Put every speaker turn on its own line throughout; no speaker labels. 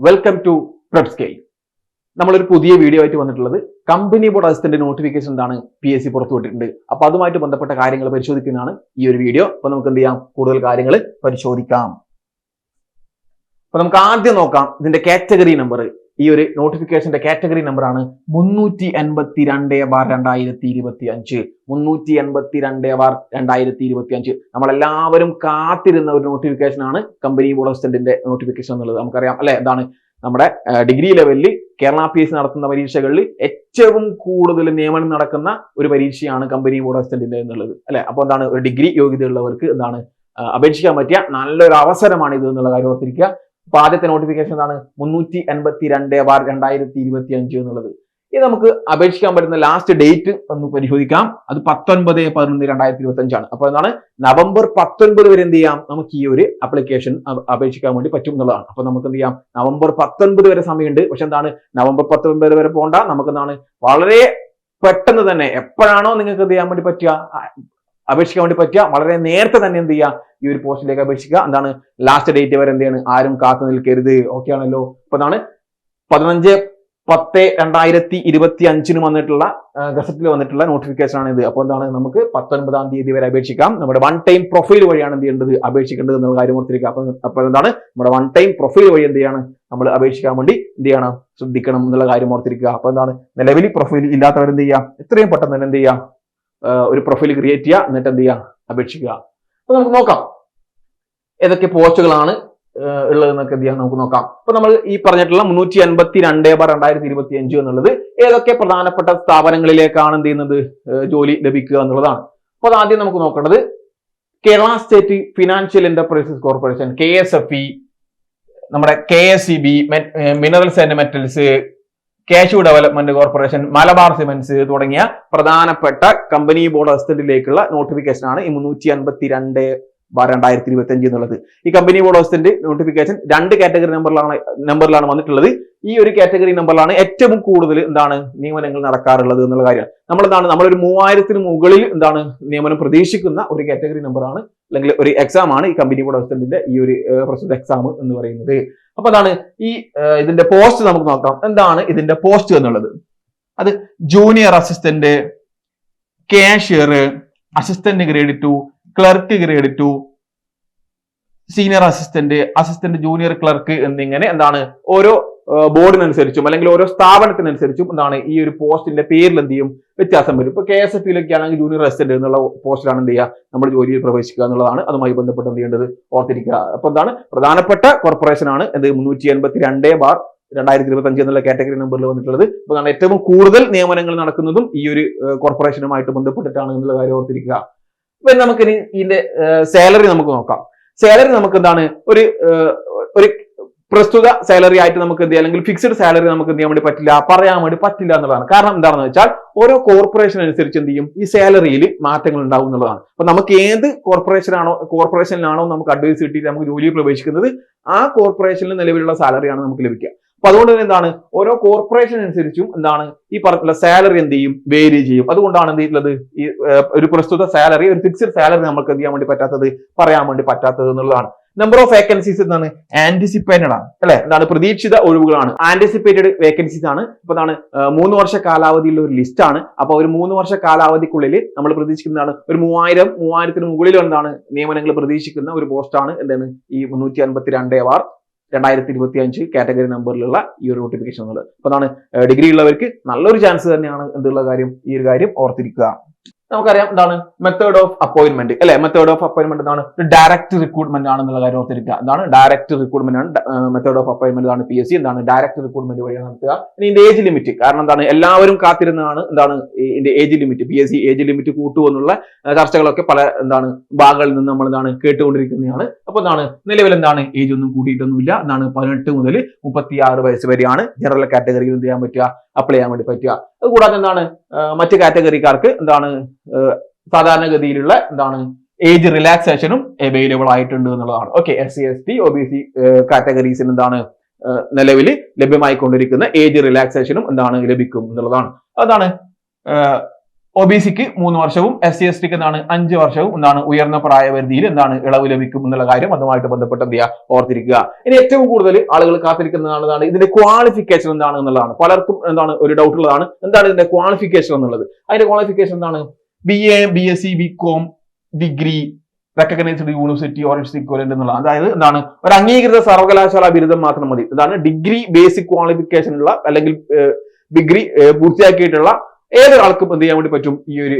Welcome to പ്രഡ് നമ്മളൊരു പുതിയ video ആയിട്ട് വന്നിട്ടുള്ളത് കമ്പനി ബോർഡ് അസിസ്റ്റന്റ് നോട്ടിഫിക്കേഷൻ എന്താണ് പി എസ് സി പുറത്തുവിട്ടിട്ടുണ്ട് അപ്പൊ അതുമായിട്ട് ബന്ധപ്പെട്ട കാര്യങ്ങൾ പരിശോധിക്കുന്നതാണ് ഈ ഒരു വീഡിയോ അപ്പൊ നമുക്ക് എന്ത് ചെയ്യാം? കൂടുതൽ കാര്യങ്ങൾ പരിശോധിക്കാം. അപ്പൊ നമുക്ക് ആദ്യം നോക്കാം ഇതിന്റെ കാറ്റഗറി നമ്പർ ഈ ഒരു നോട്ടിഫിക്കേഷന്റെ കാറ്റഗറി നമ്പറാണ് മുന്നൂറ്റി എൺപത്തി രണ്ട് ബാർ രണ്ടായിരത്തി ഇരുപത്തി അഞ്ച് മുന്നൂറ്റി എൺപത്തി രണ്ട് ബാർ രണ്ടായിരത്തി ഇരുപത്തി അഞ്ച് നമ്മളെല്ലാവരും കാത്തിരുന്ന ഒരു നോട്ടിഫിക്കേഷൻ ആണ് കമ്പനി ബോർഡ് അസിസ്റ്റന്റിന്റെ നോട്ടിഫിക്കേഷൻ എന്നുള്ളത്. നമുക്കറിയാം അല്ലെ? എന്താണ് നമ്മുടെ ഡിഗ്രി ലെവലിൽ കേരള പി എസ് നടത്തുന്ന പരീക്ഷകളിൽ ഏറ്റവും കൂടുതൽ നിയമനം നടക്കുന്ന ഒരു പരീക്ഷയാണ് കമ്പനി ബോർഡ് അസിസ്റ്റന്റിന്റെ എന്നുള്ളത് അല്ലെ? അപ്പോൾ എന്താണ് ഒരു ഡിഗ്രി യോഗ്യതയുള്ളവർക്ക് എന്താണ് അപേക്ഷിക്കാൻ പറ്റിയ നല്ലൊരു അവസരമാണ് ഇത് എന്നുള്ള കാര്യം ഓർത്തിരിക്കുക. അപ്പൊ ആദ്യത്തെ നോട്ടിഫിക്കേഷൻ എന്താണ് മുന്നൂറ്റി എൺപത്തി രണ്ട് ബാർ രണ്ടായിരത്തി ഇരുപത്തി അഞ്ച് എന്നുള്ളത്. ഇത് നമുക്ക് അപേക്ഷിക്കാൻ പറ്റുന്ന ലാസ്റ്റ് ഡേറ്റ് ഒന്ന് പരിശോധിക്കാം. അത് പത്തൊൻപത് പതിനൊന്ന് രണ്ടായിരത്തി ഇരുപത്തി അഞ്ചാണ് അപ്പൊ എന്താണ്? നവംബർ പത്തൊൻപത് വരെ എന്ത് ചെയ്യാം? നമുക്ക് ഈ ഒരു അപ്ലിക്കേഷൻ അപേക്ഷിക്കാൻ വേണ്ടി പറ്റും എന്നുള്ളതാണ്. അപ്പൊ നമുക്ക് എന്ത് ചെയ്യാം? നവംബർ പത്തൊൻപത് വരെ സമയമുണ്ട്. പക്ഷെ എന്താണ്? നവംബർ പത്തൊൻപത് വരെ പോകണ്ട നമുക്ക് എന്താണ് വളരെ പെട്ടെന്ന് തന്നെ എപ്പോഴാണോ നിങ്ങൾക്ക് എന്ത് ചെയ്യാൻ വേണ്ടി പറ്റുക? അപേക്ഷിക്കാൻ വേണ്ടി പറ്റുക. വളരെ നേരത്തെ തന്നെ എന്ത് ചെയ്യുക? ഈ ഒരു പോസ്റ്റിലേക്ക് അപേക്ഷിക്കുക. എന്താണ്? ലാസ്റ്റ് ഡേറ്റ് വരെ എന്ത് ചെയ്യണം? ആരും കാത്തു നിൽക്കരുത്. ഓക്കെ ആണല്ലോ? ഇപ്പൊ എന്താണ് പതിനഞ്ച് പത്ത് രണ്ടായിരത്തി ഇരുപത്തി അഞ്ചിന് വന്നിട്ടുള്ള ഗസറ്റിൽ വന്നിട്ടുള്ള നോട്ടിഫിക്കേഷൻ ആണ് ഇത് അപ്പോൾ എന്താണ്? നമുക്ക് പത്തൊൻപതാം തീയതി വരെ അപേക്ഷിക്കാം. നമ്മുടെ വൺ ടൈം പ്രൊഫൈൽ വഴിയാണ് എന്ത് ചെയ്യേണ്ടത്? അപേക്ഷിക്കേണ്ടത് എന്നുള്ള കാര്യം ഓർത്തിരിക്കുക. അപ്പൊ അപ്പോൾ എന്താണ്? നമ്മുടെ വൺ ടൈം പ്രൊഫൈൽ വഴി എന്ത് ചെയ്യണം? നമ്മൾ അപേക്ഷിക്കാൻ വേണ്ടി എന്ത് ചെയ്യണം? ശ്രദ്ധിക്കണം എന്നുള്ള കാര്യം ഓർത്തിരിക്കുക. അപ്പൊ എന്താണ്? നിലവിൽ പ്രൊഫൈൽ ഇല്ലാത്തവർ എന്ത് ചെയ്യാം എത്രയും പെട്ടെന്ന് തന്നെ എന്ത് ചെയ്യാം ആഹ് ഒരു പ്രൊഫൈൽ ക്രിയേറ്റ് ചെയ്യുക എന്നിട്ട് എന്ത് ചെയ്യുക അപേക്ഷിക്കുക. അപ്പൊ നമുക്ക് നോക്കാം. ഏതൊക്കെ പോസ്റ്റുകളാണ് ഉള്ളത് എന്നൊക്കെ എന്ത് ചെയ്യാം? നമുക്ക് നോക്കാം. അപ്പൊ നമ്മൾ ഈ പറഞ്ഞിട്ടുള്ള മുന്നൂറ്റി അൻപത്തി രണ്ട് ബാർ രണ്ടായിരത്തി ഇരുപത്തി അഞ്ച് എന്നുള്ളത് ഏതൊക്കെ പ്രധാനപ്പെട്ട സ്ഥാപനങ്ങളിലേക്കാണ് എന്ത് ചെയ്യുന്നത്? ജോലി ലഭിക്കുക എന്നുള്ളതാണ്. അപ്പൊ ആദ്യം നമുക്ക് നോക്കേണ്ടത് Kerala state financial enterprises corporation K S F E നമ്മുടെ K S C B minerals and metals cashew development corporation Malabar cements തുടങ്ങിയ പ്രധാനപ്പെട്ട കമ്പനി ബോർഡ് അസിസ്റ്റന്റിലേക്കുള്ള നോട്ടിഫിക്കേഷൻ ആണ് ഈ മുന്നൂറ്റി അൻപത്തി രണ്ട് രണ്ടായിരത്തി ഇരുപത്തി അഞ്ച് എന്നുള്ളത്. ഈ കമ്പനി ബോർഡ് അസിസ്റ്റന്റ് നോട്ടിഫിക്കേഷൻ രണ്ട് കാറ്റഗറി നമ്പറിലാണ് നമ്പറിലാണ് വന്നിട്ടുള്ളത്. ഈ ഒരു കാറ്റഗറി നമ്പറിലാണ് ഏറ്റവും കൂടുതൽ എന്താണ് നിയമനങ്ങൾ നടക്കാറുള്ളത് എന്നുള്ള കാര്യം. നമ്മൾ എന്താണ് നമ്മളൊരു മൂവായിരത്തിന് മുകളിൽ എന്താണ് നിയമനം പ്രതീക്ഷിക്കുന്ന ഒരു കാറ്റഗറി നമ്പറാണ് അല്ലെങ്കിൽ ഒരു എക്സാം ആണ് ഈ കമ്പനി ബോർഡ് ഈ ഒരു പ്രസ്തുത എക്സാം എന്ന് പറയുന്നത്. അപ്പൊ അതാണ് ഈ ഇതിന്റെ പോസ്റ്റ് നമുക്ക് നോക്കാം. എന്താണ് ഇതിന്റെ പോസ്റ്റ് എന്നുള്ളത്? അത് junior assistant cashier assistant grade two clerk grade two senior assistant assistant junior clerk എന്നിങ്ങനെ എന്താണ് ഓരോ ബോർഡിനനുസരിച്ചും അല്ലെങ്കിൽ ഓരോ സ്ഥാപനത്തിനനുസരിച്ചും എന്താണ് ഈ ഒരു പോസ്റ്റിന്റെ പേരിൽ എന്ത് ചെയ്യും വ്യത്യാസം വരും. ഇപ്പൊ കെ എസ് എഫ് ഇയിലൊക്കെ ആണെങ്കിൽ ജൂനിയർ അസിസ്റ്റന്റ് എന്നുള്ള പോസ്റ്റിലാണ് എന്ത് ചെയ്യുക? നമ്മൾ ജോലിയിൽ പ്രവേശിക്കുക എന്നുള്ളതാണ് അതുമായി ബന്ധപ്പെട്ട് എന്ത് ചെയ്യേണ്ടത്? ഓർത്തിരിക്കുക. അപ്പൊ എന്താണ്? പ്രധാനപ്പെട്ട കോർപ്പറേഷൻ ആണ് എന്ത് മുന്നൂറ്റി എൺപത്തി രണ്ടേ ബാർ രണ്ടായിരത്തി ഇരുപത്തി അഞ്ച് എന്നുള്ള കാറ്റഗറി നമ്പറിൽ വന്നിട്ടുള്ളത്. അപ്പൊ കാരണം ഏറ്റവും കൂടുതൽ നിയമനങ്ങൾ നടക്കുന്നതും ഈ ഒരു കോർപ്പറേഷനുമായിട്ട് ബന്ധപ്പെട്ടിട്ടാണ് എന്നുള്ള കാര്യം ഓർത്തിരിക്കുക. ഇപ്പൊ നമുക്കിനി ഇതിന്റെ സാലറി നമുക്ക് നോക്കാം. സാലറി നമുക്ക് എന്താണ്? ഒരു ഒരു പ്രസ്തുത സാലറി ആയിട്ട് നമുക്ക് എന്ത് ചെയ്യാം? അല്ലെങ്കിൽ ഫിക്സ്ഡ് സാലറി നമുക്ക് എന്ത് ചെയ്യാൻ വേണ്ടി പറ്റില്ല പറയാൻ വേണ്ടി പറ്റില്ല എന്നുള്ളതാണ്. കാരണം എന്താണെന്ന് വെച്ചാൽ ഓരോ കോർപ്പറേഷൻ അനുസരിച്ച് എന്ത് ചെയ്യും? ഈ സാലറിയിൽ മാറ്റങ്ങൾ ഉണ്ടാവും എന്നുള്ളതാണ്. അപ്പൊ നമുക്ക് ഏത് കോർപ്പറേഷനാണോ കോർപ്പറേഷനിലാണോ നമുക്ക് അഡ്വൈസ് കിട്ടിയിട്ട് നമുക്ക് ജോലിയിൽ പ്രവേശിക്കുന്നത്? ആ കോർപ്പറേഷനിൽ നിലവിലുള്ള സാലറിയാണ് നമുക്ക് ലഭിക്കുക. അപ്പൊ അതുകൊണ്ട് തന്നെ എന്താണ്? ഓരോ കോർപ്പറേഷൻ അനുസരിച്ചും എന്താണ്? ഈ പറഞ്ഞിട്ടുള്ള സാലറി എന്ത് ചെയ്യും? വേരി ചെയ്യും. അതുകൊണ്ടാണ് എന്ത് ചെയ്തിട്ടുള്ളത്? ഈ ഒരു പ്രസ്തുത സാലറി ഒരു ഫിക്സ്ഡ് സാലറി നമുക്ക് എന്ത് ചെയ്യാൻ വേണ്ടി പറ്റാത്തത്? പറയാൻ വേണ്ടി പറ്റാത്തത് എന്നുള്ളതാണ്. നമ്പർ ഓഫ് വേക്കൻസീസ് എന്താണ്? ആന്റിസിപ്പേറ്റഡ് ആണ്. അല്ലെ? എന്താണ്? പ്രതീക്ഷിത ഒഴിവുകളാണ്. ആന്റിസിപ്പേറ്റഡ് വേക്കൻസീസ് ആണ്. ഇപ്പൊ എന്താണ് മൂന്ന് വർഷ കാലാവധിയുള്ള ഒരു ലിസ്റ്റ് ആണ്. അപ്പൊ ഒരു മൂന്ന് വർഷ കാലാവധിക്കുള്ളിൽ നമ്മൾ പ്രതീക്ഷിക്കുന്നതാണ് ഒരു മൂവായിരം മൂവായിരത്തിന് മുകളിൽ എന്താണ് നിയമനങ്ങൾ പ്രതീക്ഷിക്കുന്ന ഒരു പോസ്റ്റ് ആണ്. എന്താണ്? ഈ മുന്നൂറ്റി അൻപത്തി വാർ രണ്ടായിരത്തി ഇരുപത്തി അഞ്ച് കാറ്റഗറി നമ്പറിലുള്ള ഈ ഒരു നോട്ടിഫിക്കേഷൻ എന്നുള്ളത് അപ്പൊ അതാണ് ഡിഗ്രി ഉള്ളവർക്ക് നല്ലൊരു ചാൻസ് തന്നെയാണ് എന്തുള്ള കാര്യം? ഈ ഒരു കാര്യം ഓർത്തിരിക്കുക. നമുക്കറിയാം എന്താണ്? മെത്തേഡ് ഓഫ് അപ്പോയിന്റ്മെന്റ് അല്ലെ? മെത്തേഡ് ഓഫ് അപ്പോയിന്റ്മെന്റ് എന്താണ്? ഡയറക്റ്റ് റിക്രൂട്ട്മെന്റ് ആണെന്നുള്ള കാര്യം ഓർത്തിരിക്കുക. എന്താണ്? ഡയറക്റ്റ് റിക്രൂട്ട്മെന്റ് ആണ് മെത്തേഡ് ഓഫ് അപ്പോയിന്റ്മെന്റ് ആണ് പി എസ് സി എന്താണ്? ഡയറക്റ്റ് റിക്രൂട്ട്മെന്റ് വഴി നടത്തുക. ഇനി ഇതിന്റെ ഏജ് ലിമിറ്റ് കാരണം എന്താണ്? എല്ലാവരും കാത്തിരുന്നതാണ് എന്താണ് ഇതിന്റെ age limit P S C age limit കൂട്ടുമെന്നുള്ള ചർച്ചകളൊക്കെ പല എന്താണ് ഭാഗങ്ങളിൽ നിന്ന് നമ്മൾ എന്താണ് കേട്ടുകൊണ്ടിരിക്കുന്നതാണ്. അപ്പൊ എന്താണ്? നിലവിൽ എന്താണ്? ഏജ് ഒന്നും കൂട്ടിയിട്ടൊന്നുമില്ല എന്താണ്? പതിനെട്ട് മുതൽ മുപ്പത്തി ആറ് വയസ്സ് വരെയാണ് ജനറൽ കാറ്റഗറിയിൽ എന്ത് ചെയ്യാൻ പറ്റുക? അപ്ലൈ ചെയ്യാൻ വേണ്ടി പറ്റുക. അതുകൂടാതെ എന്താണ് മറ്റ് കാറ്റഗറിക്കാർക്ക് എന്താണ് സാധാരണഗതിയിലുള്ള എന്താണ് ഏജ് റിലാക്സേഷനും അവൈലബിൾ ആയിട്ടുണ്ട് എന്നുള്ളതാണ്. Okay S C S T O B C കാറ്റഗറീസിന് എന്താണ് നിലവിൽ ലഭ്യമായിക്കൊണ്ടിരിക്കുന്ന ഏജ് റിലാക്സേഷനും എന്താണ് ലഭിക്കും എന്നുള്ളതാണ്. അതാണ് ഒ ബി സിക്ക് മൂന്ന് വർഷവും എസ് സി എസ് ടിക്ക് എന്താണ് അഞ്ച് വർഷവും എന്താണ് ഉയർന്ന പ്രായപരിധിയിൽ എന്താണ് ഇളവ് ലഭിക്കും എന്നുള്ള കാര്യം അതുമായിട്ട് ബന്ധപ്പെട്ട് എന്താ ഓർത്തിരിക്കുക. ഇനി ഏറ്റവും കൂടുതൽ ആളുകൾ കാത്തിരിക്കുന്നതാണ് ഇതിന്റെ ക്വാളിഫിക്കേഷൻ എന്താണ് എന്നുള്ളതാണ്. പലർക്കും എന്താണ് ഒരു ഡൗട്ട് ഉള്ളതാണ്. എന്താണ് ഇതിന്റെ ക്വാളിഫിക്കേഷൻ എന്നുള്ളത്? അതിന്റെ ക്വാളിഫിക്കേഷൻ എന്താണ്? B A B S C B com degree recognised university orange equivalent എന്നുള്ള. അതായത് എന്താണ്? ഒരു അംഗീകൃത സർവകലാശാല ബിരുദം മാത്രം മതി. ഇതാണ് ഡിഗ്രി ബേസിക് ക്വാളിഫിക്കേഷൻ ഉള്ള അല്ലെങ്കിൽ ഡിഗ്രി പൂർത്തിയാക്കിയിട്ടുള്ള ഏതൊരാൾക്കും എന്ത് ചെയ്യാൻ വേണ്ടി പറ്റും? ഈ ഒരു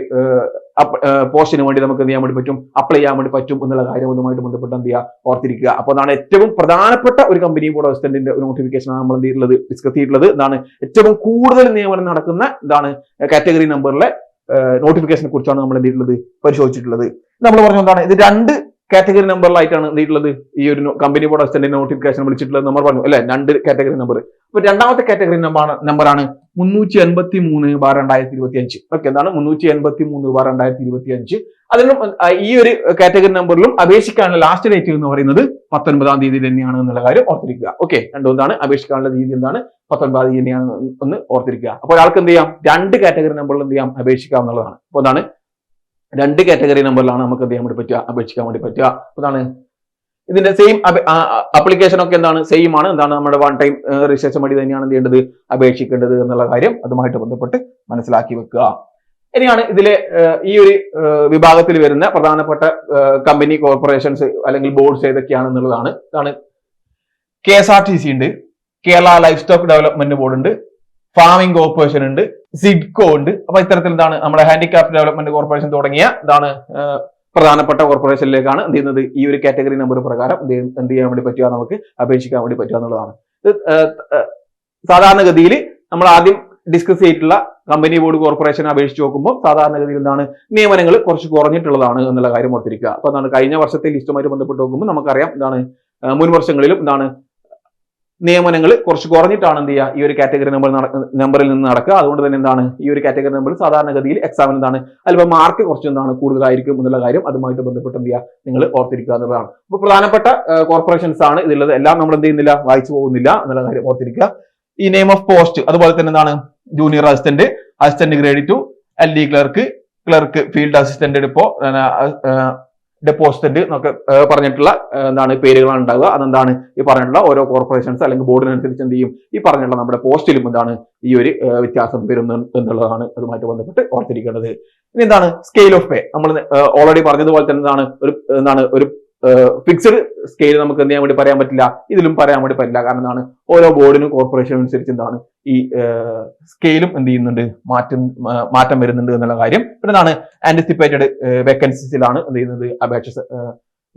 പോസ്റ്റിന് വേണ്ടി നമുക്ക് എന്ത് ചെയ്യാൻ വേണ്ടി പറ്റും? അപ്ലൈ ചെയ്യാൻ വേണ്ടി പറ്റും എന്നുള്ള കാര്യം ഒന്നുമായിട്ട് ബന്ധപ്പെട്ട് എന്ത് ചെയ്യുക ഓർത്തിരിക്കുക. അപ്പോൾ അതാണ് ഏറ്റവും പ്രധാനപ്പെട്ട ഒരു കമ്പനി ബോർഡ് അസിസ്റ്റന്റിന്റെ ഒരു നോട്ടിഫിക്കേഷൻ നമ്മൾ എന്ത് ചെയ്തിട്ടുള്ളത്? ഡിസ്കസ് ചെയ്തിട്ടുള്ളത്. ഇതാണ് ഏറ്റവും കൂടുതൽ നിയമനം നടക്കുന്ന ഇതാണ് കാറ്റഗറി നമ്പറിലെ നോട്ടിഫിക്കേഷനെ കുറിച്ചാണ് നമ്മൾ എന്ത് ചെയ്തിട്ടുള്ളത്? പരിശോധിച്ചിട്ടുള്ളത്. നമ്മൾ പറഞ്ഞു എന്താണ്? ഇത് രണ്ട് കാറ്റഗറി നമ്പറിലായിട്ടാണ് എന്ത് ചെയ്തിട്ടുള്ളത് ഈ ഒരു കമ്പനി ബോർഡ് അസിസ്റ്റന്റ് നോട്ടിഫിക്കേഷൻ വിളിച്ചിട്ടുള്ളത് നമ്മൾ പറഞ്ഞു അല്ലെ? രണ്ട് കാറ്റഗറി നമ്പർ അപ്പൊ രണ്ടാമത്തെ കാറ്റഗറി നമ്പർ നമ്പറാണ് മുന്നൂറ്റി എൺപത്തി മൂന്ന് ബാർ രണ്ടായിരത്തി ഇരുപത്തി അഞ്ച് ഓക്കെ എന്താണ് മുന്നൂറ്റി എൺപത്തി മൂന്ന് ബാർ രണ്ടായിരത്തി ഇരുപത്തി അഞ്ച് അതിലും ഈ ഒരു കാറ്റഗറി നമ്പറിലും അപേക്ഷിക്കാനുള്ള ലാസ്റ്റ് ഡേറ്റ് എന്ന് പറയുന്നത് പത്തൊൻപതാം തീയതി തന്നെയാണ് എന്നുള്ള കാര്യം ഓർത്തിരിക്കുക. ഓക്കെ രണ്ടൊന്നാണ് അപേക്ഷിക്കാനുള്ള തീയതി എന്താണ്? പത്തൊൻപതാം തീയതി തന്നെയാണ് ഒന്ന് ഓർത്തിരിക്കുക. അപ്പോൾ ഒരാൾക്ക് എന്ത് ചെയ്യാം? രണ്ട് കാറ്റഗറി നമ്പറിൽ എന്ത് ചെയ്യാം? അപേക്ഷിക്കാം എന്നുള്ളതാണ് അപ്പോൾ അതാണ് രണ്ട് കാറ്റഗറി നമ്പറിലാണ് നമുക്ക് എന്ത് ചെയ്യാൻ വേണ്ടി പറ്റുക അപേക്ഷിക്കാൻ വേണ്ടി പറ്റുക. അതാണ് ഇതിന്റെ സെയിം അപ്ലിക്കേഷൻ ഒക്കെ എന്താണ്? സെയിം ആണ്. എന്താണ് നമ്മുടെ വൺ ടൈം രജിസ്ട്രേഷൻ വഴി തന്നെയാണ് എന്ത് ചെയ്യേണ്ടത്? അപേക്ഷിക്കേണ്ടത് എന്നുള്ള കാര്യം അതുമായിട്ട് ബന്ധപ്പെട്ട് മനസ്സിലാക്കി വെക്കുക. ഇനിയാണ് ഇതിലെ ഈ ഒരു വിഭാഗത്തിൽ വരുന്ന പ്രധാനപ്പെട്ട കമ്പനി കോർപ്പറേഷൻസ് അല്ലെങ്കിൽ ബോർഡ്സ് ഏതൊക്കെയാണ് എന്നുള്ളതാണ് ഇതാണ് K S R T C ഉണ്ട്. Kerala livestock development board ഉണ്ട്. ഫാമിംഗ് കോർപ്പറേഷൻ ഉണ്ട് സിഡ്കോ ഉണ്ട്. അപ്പൊ ഇത്തരത്തിൽ എന്താണ് നമ്മുടെ ഹാൻഡിക്രാഫ്റ്റ് ഡെവലപ്മെന്റ് കോർപ്പറേഷൻ തുടങ്ങിയ ഇതാണ് പ്രധാനപ്പെട്ട കോർപ്പറേഷനിലേക്കാണ് എന്ത് ചെയ്യുന്നത്? ഈ ഒരു കാറ്റഗറി നമ്പർ പ്രകാരം എന്ത് ചെയ്യാൻ വേണ്ടി പറ്റുക നമുക്ക് അപേക്ഷിക്കാൻ വേണ്ടി പറ്റുക എന്നുള്ളതാണ്. സാധാരണഗതിയിൽ നമ്മൾ ആദ്യം ഡിസ്കസ് ചെയ്തിട്ടുള്ള കമ്പനി ബോർഡ് കോർപ്പറേഷൻ അപേക്ഷിച്ച് നോക്കുമ്പോൾ സാധാരണഗതിയിൽ എന്താണ് നിയമനങ്ങൾ കുറച്ച് കുറഞ്ഞിട്ടുള്ളതാണ് എന്നുള്ള കാര്യം ഓർത്തിരിക്കുക. അപ്പൊ എന്താണ് കഴിഞ്ഞ വർഷത്തെ ലിസ്റ്റുമായിട്ട് ബന്ധപ്പെട്ട് നോക്കുമ്പോൾ നമുക്കറിയാം എന്താണ് മുൻ വർഷങ്ങളിലും എന്താണ് നിയമനങ്ങൾ കുറച്ച് കുറഞ്ഞിട്ടാണ് എന്ത് ചെയ്യുക? ഈ ഒരു കാറ്റഗറി നമ്പർ നമ്പറിൽ നിന്ന് നടക്കുക. അതുകൊണ്ട് തന്നെ എന്താണ്? ഈ ഒരു കാറ്റഗറി നമ്പർ സാധാരണഗതിയിൽ എക്സാമിന് എന്താണ്? അല്പം മാർക്ക് കുറച്ച് എന്താണ് കൂടുതലായിരിക്കും എന്നുള്ള കാര്യം അതുമായിട്ട് ബന്ധപ്പെട്ട് എന്ത് ചെയ്യുക? നിങ്ങൾ ഓർത്തിരിക്കുക എന്നുള്ളതാണ്. അപ്പോൾ പ്രധാനപ്പെട്ട കോർപ്പറേഷൻസ് ആണ് ഇതിലുള്ളത്. എല്ലാം നമ്മൾ എന്ത് ചെയ്യുന്നില്ല? വായിച്ചു പോകുന്നില്ല എന്നുള്ള കാര്യം ഓർത്തിരിക്കുക. ഈ നെയിം ഓഫ് പോസ്റ്റ് അതുപോലെ തന്നെ എന്താണ്? Junior assistant assistant grade two L D clerk clerk field assistant ഇപ്പോ ഡെപ്പോസിറ്റ് എന്നൊക്കെ പറഞ്ഞിട്ടുള്ള എന്താണ് പേരുകളാണ് ഉണ്ടാവുക. അതെന്താണ് ഈ പറഞ്ഞിട്ടുള്ള ഓരോ കോർപ്പറേഷൻസ് അല്ലെങ്കിൽ ബോർഡിനനുസരിച്ച് എന്ത് ചെയ്യും? ഈ പറഞ്ഞിട്ടുള്ള നമ്മുടെ പോസ്റ്റിലും എന്താണ് ഈ ഒരു വ്യത്യാസം വരുന്നു എന്നുള്ളതാണ് അതുമായിട്ട് ബന്ധപ്പെട്ട് ഓർത്തിരിക്കേണ്ടത്. ഇനി എന്താണ്? സ്കെയിൽ ഓഫ് പേ നമ്മൾ ഓൾറെഡി പറഞ്ഞതുപോലെ തന്നെ എന്താണ് ഒരു എന്താണ് ഒരു ഫിക്സഡ് സ്കെയിൽ നമുക്ക് എന്ത് ചെയ്യാൻ വേണ്ടി പറയാൻ പറ്റില്ല. ഇതിലും പറയാൻ വേണ്ടി പറ്റില്ല. കാരണം എന്താണ്? ഓരോ ബോർഡിനും കോർപ്പറേഷനും അനുസരിച്ച് എന്താണ്? ഈ സ്കെയിലും എന്ത് ചെയ്യുന്നുണ്ട്? മാറ്റം മാറ്റം വരുന്നുണ്ട് എന്നുള്ള കാര്യം. പിന്നെ എന്താണ്? ആന്റിസിപ്പേറ്റഡ് വേക്കൻസീസിലാണ് എന്ത് ചെയ്യുന്നത്? അപേക്ഷ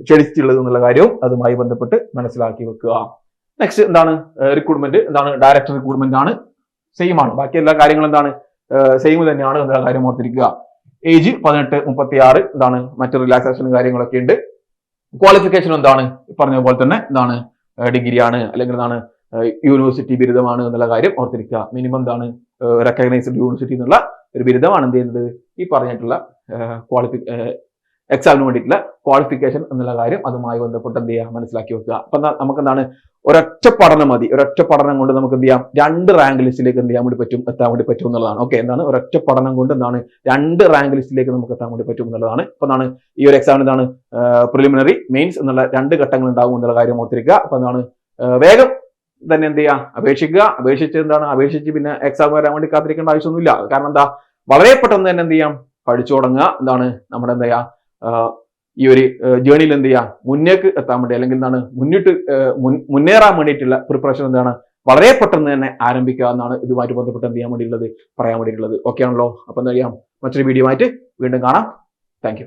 ക്ഷണിച്ചിട്ടുള്ളത് എന്നുള്ള കാര്യവും അതുമായി ബന്ധപ്പെട്ട് മനസ്സിലാക്കി വെക്കുക. നെക്സ്റ്റ് എന്താണ്? റിക്രൂട്ട്മെന്റ് എന്താണ്? ഡയറക്ടർ റിക്രൂട്ട്മെന്റ് ആണ്. സെയിം ആണ്. ബാക്കി എല്ലാ കാര്യങ്ങളും എന്താണ്? സെയിം തന്നെയാണ് എന്നുള്ള കാര്യം ഓർത്തിരിക്കുക. ഏജ് പതിനെട്ട് മുപ്പത്തി ആറ് എന്താണ്? മറ്റു റിലാക്സേഷൻ കാര്യങ്ങളൊക്കെ ഉണ്ട്. ക്വാളിഫിക്കേഷൻ എന്താണ്? പറഞ്ഞ പോലെ തന്നെ എന്താണ്? ഡിഗ്രി ആണ് അല്ലെങ്കിൽ എന്താണ്? യൂണിവേഴ്സിറ്റി ബിരുദമാണ് എന്നുള്ള കാര്യം ഓർത്തിരിക്കുക. മിനിമം എന്താണ്? റെക്കഗ്നൈസ്ഡ് യൂണിവേഴ്സിറ്റി എന്നുള്ള ഒരു ബിരുദമാണ് എന്ത് ചെയ്യുന്നത്? ഈ പറഞ്ഞിട്ടുള്ള ക്വാളിഫി എക്സാമിന് വേണ്ടിയിട്ടുള്ള ക്വാളിഫിക്കേഷൻ എന്നുള്ള കാര്യം അതുമായി ബന്ധപ്പെട്ട് എന്ത് ചെയ്യുക മനസ്സിലാക്കി വെക്കുക. അപ്പൊ നമുക്ക് എന്താണ് ഒരൊറ്റ പഠനം മതി. ഒരൊറ്റ പഠനം കൊണ്ട് നമുക്ക് എന്ത് ചെയ്യാം? രണ്ട് റാങ്ക് ലിസ്റ്റിലേക്ക് എന്ത് ചെയ്യാൻ വേണ്ടി പറ്റും? എത്താൻ വേണ്ടി പറ്റും എന്നുള്ളതാണ്. ഓക്കെ എന്താണ്? ഒരൊറ്റ പഠനം കൊണ്ട് എന്താണ്? രണ്ട് റാങ്ക് ലിസ്റ്റിലേക്ക് നമുക്ക് എത്താൻ വേണ്ടി പറ്റും എന്നുള്ളതാണ്. അപ്പൊ എന്താണ്? ഈ ഒരു എക്സാമിന് എന്താണ്? പ്രിലിമിനറി മെയിൻസ് എന്നുള്ള രണ്ട് ഘട്ടങ്ങൾ ഉണ്ടാകും എന്നുള്ള കാര്യം ഓർത്തിരിക്കുക. അപ്പൊ എന്താണ്? വേഗം തന്നെ എന്ത് ചെയ്യുക അപേക്ഷിക്കുക. അപേക്ഷിച്ച് എന്താണ്? അപേക്ഷിച്ച് പിന്നെ എക്സാം വരാൻ വേണ്ടി കാത്തിരിക്കേണ്ട ആവശ്യമൊന്നുമില്ല. കാരണം എന്താ? വളരെ പെട്ടെന്ന് തന്നെ എന്ത് ചെയ്യാം? പഠിച്ചു തുടങ്ങുക. എന്താണ്? നമ്മുടെ എന്താ ഈ ഒരു ജേണിയിൽ എന്ത് ചെയ്യുക മുന്നേക്ക് എത്താൻ വേണ്ടി അല്ലെങ്കിൽ എന്താണ്? മുന്നിട്ട് മുന്നേറാൻ വേണ്ടിയിട്ടുള്ള പ്രിപ്പറേഷൻ എന്താണ്? വളരെ പെട്ടെന്ന് തന്നെ ആരംഭിക്കുക എന്നാണ് ഇതുമായിട്ട് ബന്ധപ്പെട്ട് എന്ത് ചെയ്യാൻ വേണ്ടിയിട്ടുള്ളത്? പറയാൻ വേണ്ടിയിട്ടുള്ളത്. ഓക്കെ ആണല്ലോ? അപ്പൊ എന്താ ചെയ്യാം? മറ്റൊരു വീഡിയോ ആയിട്ട് വീണ്ടും കാണാം. താങ്ക്